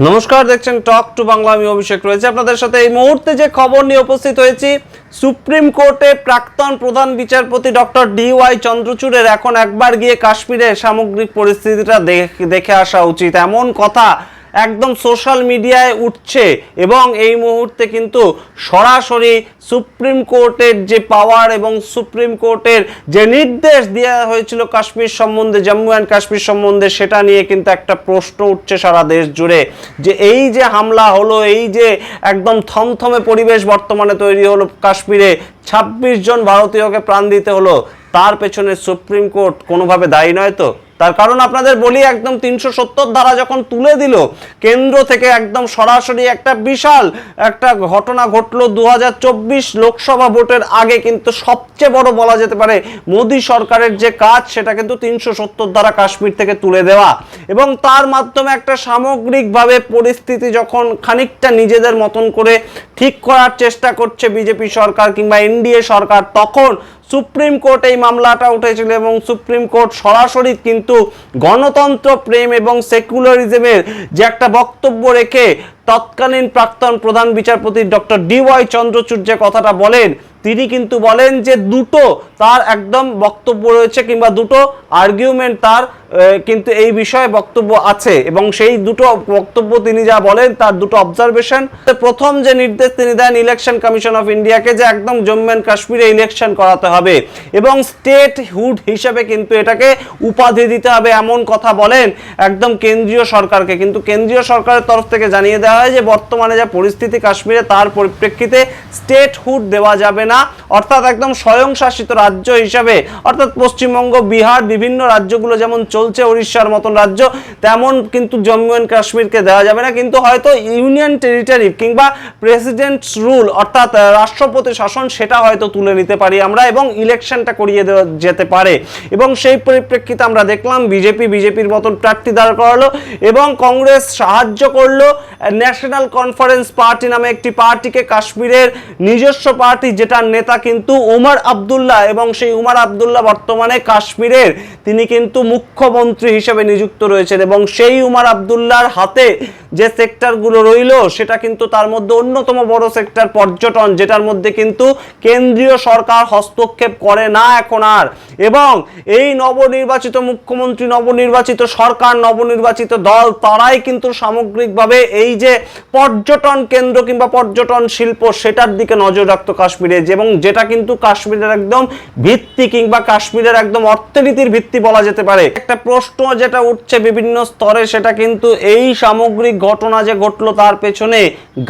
নমস্কার, দেখছেন talk to Bangla আমি অভিষেক রয়েছে। আপনাদের সাথে এই মুহূর্তে যে খবর নিয়ে উপস্থিত হয়েছি, সুপ্রিম কোর্টে প্রাক্তন প্রধান বিচারপতি ডক্টর ডি ওয়াই চন্দ্রচূড়ের এখন একবার গিয়ে কাশ্মীরে সামগ্রিক পরিস্থিতিটা দেখ- আসা উচিত। এমন কথা একদম সোশ্যাল মিডিয়ায় উঠছে এবং এই মুহূর্তে কিন্তু সরাসরি সুপ্রিম কোর্টের যে পাওয়ার এবং সুপ্রিম কোর্টের যে নির্দেশ দেওয়া হয়েছিল কাশ্মীর সম্বন্ধে, জম্মু অ্যান্ড কাশ্মীর সম্বন্ধে, সেটা নিয়ে কিন্তু একটা প্রশ্ন উঠছে সারা দেশ জুড়ে যে এই যে হামলা হলো, এই যে একদম থমথমে পরিবেশ বর্তমানে তৈরি হলো কাশ্মীরে, ছাব্বিশ জন ভারতীয়কে প্রাণ দিতে হলো, তার পেছনে সুপ্রিম কোর্ট কোনোভাবে দায়ী নয় তো? তার কারণ আপনাদের বলি, একদম তিনশো সত্তর ধারা যখন তুলে দিল, কেন্দ্র থেকে একদম সরাসরি একটা বিশাল একটা ঘটনা ঘটলো দু হাজার চব্বিশ লোকসভা ভোটের আগে, কিন্তু সবচেয়ে বড় বলা যেতে পারে মোদী সরকারের যে কাজ, সেটা কিন্তু তিনশো সত্তর ধারা কাশ্মীর থেকে তুলে দেওয়া। এবং তার মাধ্যমে একটা সামগ্রিকভাবে পরিস্থিতি যখন খানিকটা নিজেদের মতন করে ঠিক করার চেষ্টা করছে বিজেপি সরকার কিংবা এনডিএ সরকার, তখন সুপ্রিম কোর্ট এই মামলাটা উঠেছিল এবং সুপ্রিম কোর্ট সরাসরি কিন্তু গণতন্ত্র প্রেম এবং সেকুলারিজমের যে একটা বক্তব্য রেখে তৎকালীন প্রাক্তন প্রধান বিচারপতি ডক্টর ডি ওয়াই চন্দ্রচূড় যে কথাটা বলেন তিনি কিন্তু বলেন যে দুটো তার একদম বক্তব্য রয়েছে কিংবা দুটো আর্গুমেন্ট তার কিন্তু এই বিষয়ে বক্তব্য আছে। এবং সেই দুটো বক্তব্য তিনি যা বলেন তার দুটো অবজারভেশন প্রথম যে নির্দেশ তিনি দেন ইলেকশন কমিশন অফ ইন্ডিয়াকে যে একদম জম্মু অ্যান্ড কাশ্মীরে ইলেকশন করাতে হবে। এবং স্টেট হুড হিসেবে কিন্তু এটাকে উপাধি দিতে হবে এমন কথা বলেন একদম কেন্দ্রীয় সরকারকে। কিন্তু কেন্দ্রীয় সরকারের তরফ থেকে জানিয়ে দেওয়া হয় যে বর্তমানে যা পরিস্থিতি কাশ্মীরে তার পরিপ্রেক্ষিতে স্টেট হুড দেওয়া যাবে না। অর্থাৎ একদম স্বয়ংশাসিত রাজ্য হিসাবে, অর্থাৎ পশ্চিমবঙ্গ, বিহার, বিভিন্ন রাজ্যগুলো যেমন চলছে উড়িষ্যার মতন রাজ্য, তেমন কিন্তু জম্মু অ্যান্ড কাশ্মীরকে দেওয়া যাবে না। কিন্তু হয়তো ইউনিয়ন টেরিটারি কিংবা প্রেসিডেন্টস রুল, অর্থাৎ রাষ্ট্রপতি শাসন, সেটা হয়তো তুলে নিতে পারি আমরা এবং ইলেকশনটা করিয়ে দেওয়া যেতে পারে। এবং সেই পরিপ্রেক্ষিতে আমরা দেখলাম বিজেপি, বিজেপির মতন প্রার্থী দাঁড় করালো এবং কংগ্রেস সাহায্য করল। ন্যাশনাল কনফারেন্স পার্টি নামে একটি পার্টিকে কাশ্মীরের নিজস্ব পার্টি যেটার নেতা কিন্তু উমর আবদুল্লাহ এবং সেই উমর আবদুল্লাহ বর্তমানে কাশ্মীরের। তিনি কিন্তু মুখ্যমন্ত্রী হিসেবে নিযুক্ত রয়েছেন এবং সেই উমর আবদুল্লাহর হাতে যে সেক্টরগুলো রইল, সেটা কিন্তু তার মধ্যে অন্যতম বড় সেক্টর পর্যটন, যেটার মধ্যে কিন্তু কেন্দ্রীয় সরকার হস্তক্ষেপ করে না এখন আর। এবং এই নবনির্বাচিত মুখ্যমন্ত্রী, নবনির্বাচিত সরকার, নবনির্বাচিত দল, তারাই কিন্তু সামগ্রিকভাবে এই যে পর্যটন কেন্দ্র কিংবা পর্যটন শিল্প, সেটার দিকে নজর রাখতো কাশ্মীরে, যে- এবং যেটা কিন্তু কাশ্মীরের একদম ভিত্তি কিংবা কাশ্মীরের একদম অর্থনীতির ভিত্তি বলা যেতে পারে। একটা প্রশ্ন যেটা উঠছে বিভিন্ন স্তরে, সেটা কিন্তু এই সামগ্রিক ঘটনা যে ঘটলো তার পেছনে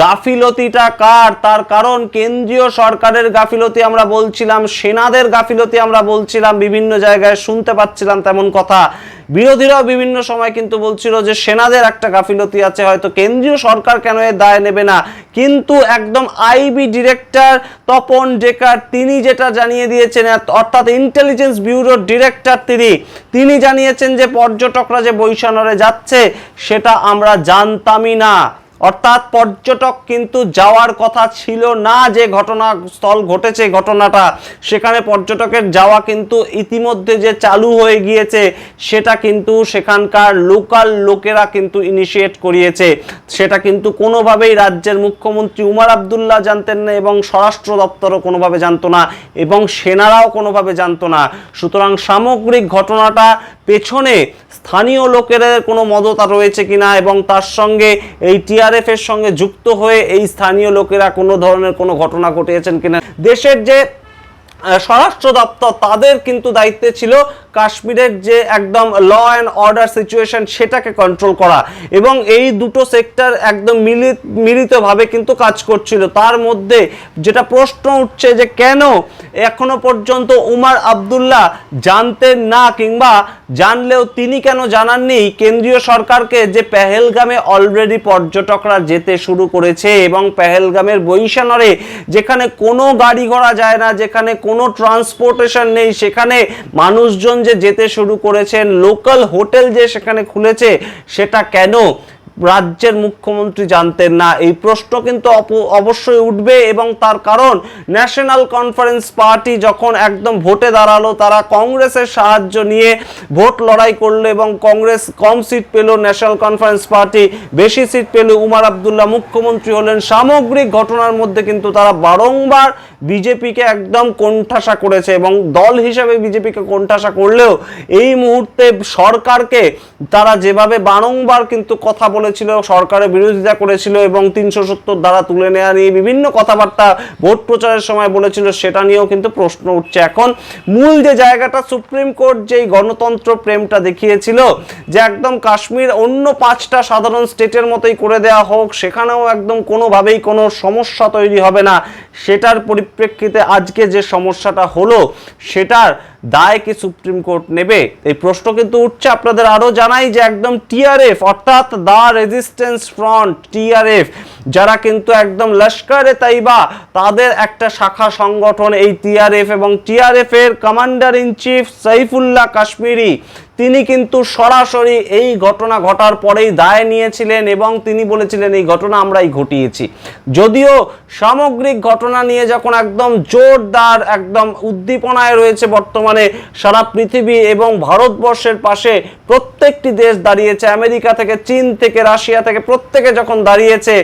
গাফিলতিটা কার? তার কারণ কেন্দ্রীয় সরকারের গাফিলতি আমরা বলছিলাম, সেনাদের গাফিলতি আমরা বলছিলাম, বিভিন্ন জায়গায় শুনতে পাচ্ছিলাম তেমন কথা। বিরোধীরাও বিভিন্ন সময় কিন্তু বলছিল যে সেনাদের একটা গাফিলতি আছে, হয়তো কেন্দ্রীয় সরকার কেন এর দায় নেবে না। কিন্তু একদম আইবি ডিরেক্টর তপন ডেকার, তিনি যেটা জানিয়ে দিয়েছেন অর্থাৎ ইন্টেলিজেন্স ব্যুরোর ডিরেক্টর তিনি তিনি জানিয়েছেন যে পর্যটকরা যে বৈশানরে যাচ্ছে, সেটা আমরা জানতামই না। অর্থাৎ পর্যটক কিন্তু যাওয়ার কথা ছিল না যে ঘটনাস্থল ঘটেছে, ঘটনাটা। সেখানে পর্যটকের যাওয়া কিন্তু ইতিমধ্যে যে চালু হয়ে গিয়েছে, সেটা কিন্তু সেখানকার লোকাল লোকেরা কিন্তু ইনিশিয়েট করিয়েছে। সেটা কিন্তু কোনোভাবেই রাজ্যের মুখ্যমন্ত্রী উমার আবদুল্লাহ জানতেন না এবং স্বরাষ্ট্র দপ্তরও কোনোভাবে জানতো না এবং সেনারাও কোনোভাবে জানতো না। সুতরাং সামগ্রিক ঘটনাটা পেছনে স্থানীয় লোকের কোনো মদতা রয়েছে কিনা এবং তার সঙ্গে এই টিআরএফ এর সঙ্গে যুক্ত হয়ে এই স্থানীয় লোকেরা কোনো ধরনের কোনো ঘটনা ঘটিয়েছেন কিনা? দেশের যে স্বরাষ্ট্র দপ্তর তাদের কিন্তু দায়িত্বে ছিল কাশ্মীরের যে একদম ল অ্যান্ড অর্ডার সিচুয়েশন সেটাকে কন্ট্রোল করা। এবং এই দুটো সেক্টর একদম মিলিত, মিলিতভাবে কিন্তু কাজ করছিল। তার মধ্যে যেটা প্রশ্ন উঠছে যে কেন এখনও পর্যন্ত উমার আবদুল্লাহ জানতেন না কিংবা জানলেও তিনি কেন জানাননি? কেন্দ্রীয় সরকারকে যে পেহেলগামে অলরেডি পর্যটকরা যেতে শুরু করেছে এবং পেহেলগামের বৈশানরে যেখানে কোনো গাড়ি ঘোড়া যায় না, যেখানে কোনো ট্রান্সপোর্টেশন নেই। সেখানে মানুষজন যে যেতে শুরু করেছেন লোকাল হোটেল যে সেখানে খুলেছে, সেটা কেন? রাজ্যের মুখ্যমন্ত্রী জানতেন না। এই প্রশ্ন কিন্তু অবশ্যই উঠবে এবং তার কারণ ন্যাশনাল কনফারেন্স পার্টি যখন একদম ভোটে দাঁড়াল, তারা কংগ্রেসের সাহায্য নিয়ে ভোট লড়াই করল এবং কংগ্রেস কম সিট পেল ন্যাশনাল কনফারেন্স পার্টি, বেশি সিট পেল উমার আবদুল্লাহ। মুখ্যমন্ত্রী হলেন। সামগ্রিক ঘটনার মধ্যে কিন্তু তারা বারংবার বিজেপিকে একদম কোণঠাসা করেছে এবং দল হিসাবে বিজেপিকে কোণঠাসা করলেও এই মুহূর্তে সরকারকে তারা যেভাবে বারংবার কিন্তু কথা বলেছিল, সরকারের বিরোধিতা করেছিল এবং তিনশো সত্তর দ্বারা তুলে নেওয়া নিয়ে বিভিন্ন কথাবার্তা ভোট প্রচারের সময় বলেছিল, সেটা নিয়েও কিন্তু প্রশ্ন উঠছে। এখন মূল যে জায়গাটা, সুপ্রিম কোর্ট যেই গণতন্ত্র প্রেমটা দেখিয়েছিল, যে একদম কাশ্মীর অন্য পাঁচটা সাধারণ স্টেটের মতোই করে দেওয়া হোক, সেখানেও একদম কোনোভাবেই কোনো সমস্যা তৈরি হবে না। সেটার পরিপ্রেক্ষিতে আজকে যে সমস্যাটা হলো, সেটার দায় কি সুপ্রিম কোর্ট নেবে? এই প্রশ্ন কিন্তু উঠছে। আপনাদের আরও জানাই যে একদম টিআরএফ, অর্থাৎ দা রেজিস্ট্যান্স ফ্রন্ট টিআরএফ যারা কিন্তু একদম লস্করে তাইবা, তাদের একটা শাখা সংগঠন এই টিআরএফ এবং টিআরএফ এর commander in chief Saifullah Kashmiri. তিনি কিন্তু সরাসরি এই ঘটনা ঘটার পরেই দায় নিয়েছিলেন এবং তিনি বলেছিলেন, এই ঘটনা আমরাই ঘটিয়েছি। যদিও সামগ্রিক ঘটনা নিয়ে যখন একদম জোরদার, একদম উদ্দীপনায় রয়েছে বর্তমানে সারা পৃথিবী এবং ভারতবর্ষের পাশে প্রত্যেকটি দেশ দাঁড়িয়েছে, আমেরিকা থেকে চীন থেকে রাশিয়া থেকে প্রত্যেকে যখন দাঁড়িয়েছে,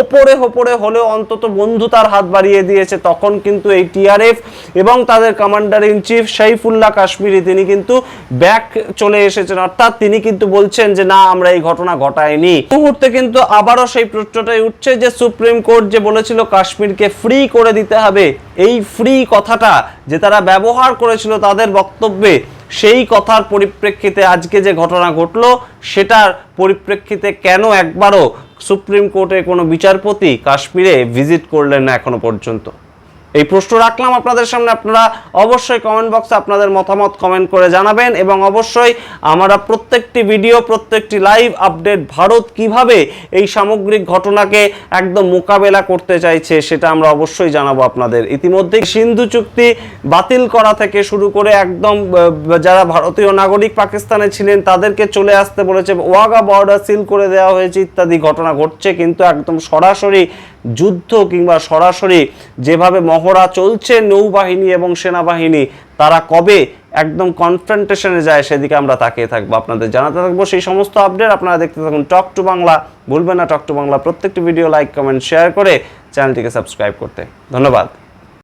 ওপরে ওপরে হলেও অন্তত বন্ধুতার হাত বাড়িয়ে দিয়েছে, তখন কিন্তু এই টিআরএফ এবং তাদের commander in chief Saifullah Kashmiri, তিনি কিন্তু ব্যাক চলে এসেছেন। অর্থাৎ তিনি কিন্তু বলছেন যে, না, আমরা এই ঘটনা ঘটাইনি। মুহূর্তে কিন্তু আবারও সেই প্রশ্নটাই উঠছে যে, সুপ্রিম কোর্ট যে বলেছিল কাশ্মীরকে ফ্রি করে দিতে হবে, এই ফ্রি কথাটা যে তারা ব্যবহার করেছিল তাদের বক্তব্যে, সেই কথার পরিপ্রেক্ষিতে আজকে যে ঘটনা ঘটলো, সেটার পরিপ্রেক্ষিতে কেন একবারও সুপ্রিম কোর্টের কোনো বিচারপতি কাশ্মীরে ভিজিট করলেন না এখনও পর্যন্ত? এই প্রশ্ন রাখলাম আপনাদের সামনে। আপনারা অবশ্যই কমেন্ট বক্সে আপনাদের মতামত কমেন্ট করে জানাবেন এবং অবশ্যই আমরা প্রত্যেকটি ভিডিও প্রত্যেকটি লাইভ আপডেট ভারত কীভাবে এই সামগ্রিক ঘটনাকে একদম মোকাবেলা করতে চাইছে সেটা আমরা অবশ্যই জানাব আপনাদের। ইতিমধ্যে সিন্ধু চুক্তি বাতিল করা থেকে শুরু করে একদম যারা ভারতীয় নাগরিক পাকিস্তানে ছিলেন তাদেরকে চলে আসতে বলেছে। ওয়াগা বর্ডার সিল করে দেওয়া হয়েছে, ইত্যাদি ঘটনা ঘটছে, কিন্তু একদম সরাসরি যুদ্ধ কিংবা সরাসরি যেভাবে মহড়া চলছে নৌবাহিনী এবং সেনাবাহিনী। তারা কবে একদম কনফ্রন্টেশনে যায় সেদিকে আমরা তাকিয়ে থাকব, আপনাদের জানাতে থাকব। সেই সমস্ত আপডেট আপনারা দেখতে থাকুন টক টু বাংলা ভুলবেন না টক টু বাংলা প্রত্যেকটি ভিডিও লাইক কমেন্ট শেয়ার করে চ্যানেলটিকে সাবস্ক্রাইব করতে। ধন্যবাদ।